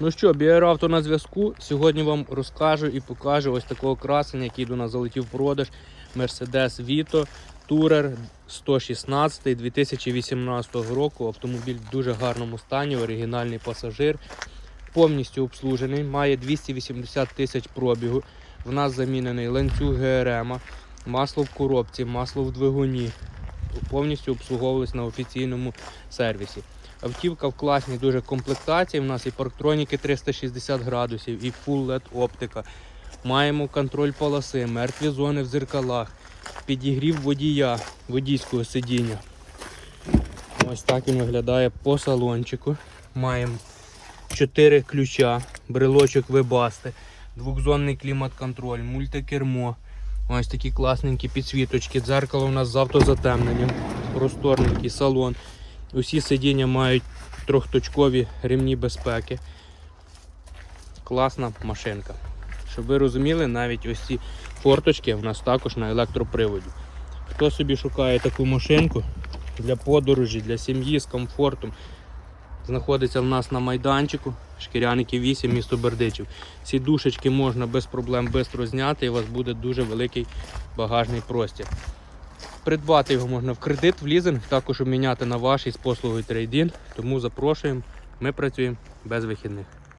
Ну що, Біаравто на зв'язку. Сьогодні вам розкажу і покажу ось такого красення, який до нас залетів в продаж. Mercedes Vito Tourer 116 2018 року. Автомобіль в дуже гарному стані, оригінальний пасажир. Повністю обслужений, має 280 тисяч пробігу. В нас замінений ланцюг ГРМ, масло в коробці, масло в двигуні. Повністю обслуговувалось на офіційному сервісі. Автівка в класній дуже комплектації. У нас і парктроніки 360 градусів, і Full LED оптика. Маємо контроль полоси, мертві зони в зеркалах, підігрів водія, водійського сидіння. Ось так він виглядає по салончику. Маємо 4 ключа, брелочок вибасти, двохзонний клімат-контроль, мультикермо. Ось такі класненькі підсвіточки. Дзеркало у нас з автозатемненням, просторненький салон. Усі сидіння мають трьохточкові ремні безпеки. Класна машинка. Щоб ви розуміли, навіть ось ці форточки у нас також на електроприводі. Хто собі шукає таку машинку для подорожі, для сім'ї з комфортом, знаходиться в нас на майданчику Шкіряники 8, місто Бердичів. Ці душечки можна без проблем швидко зняти і у вас буде дуже великий багажний простір. Придбати його можна в кредит, в лізинг, також обміняти на ваш із послугою трейдін. Тому запрошуємо. Ми працюємо без вихідних.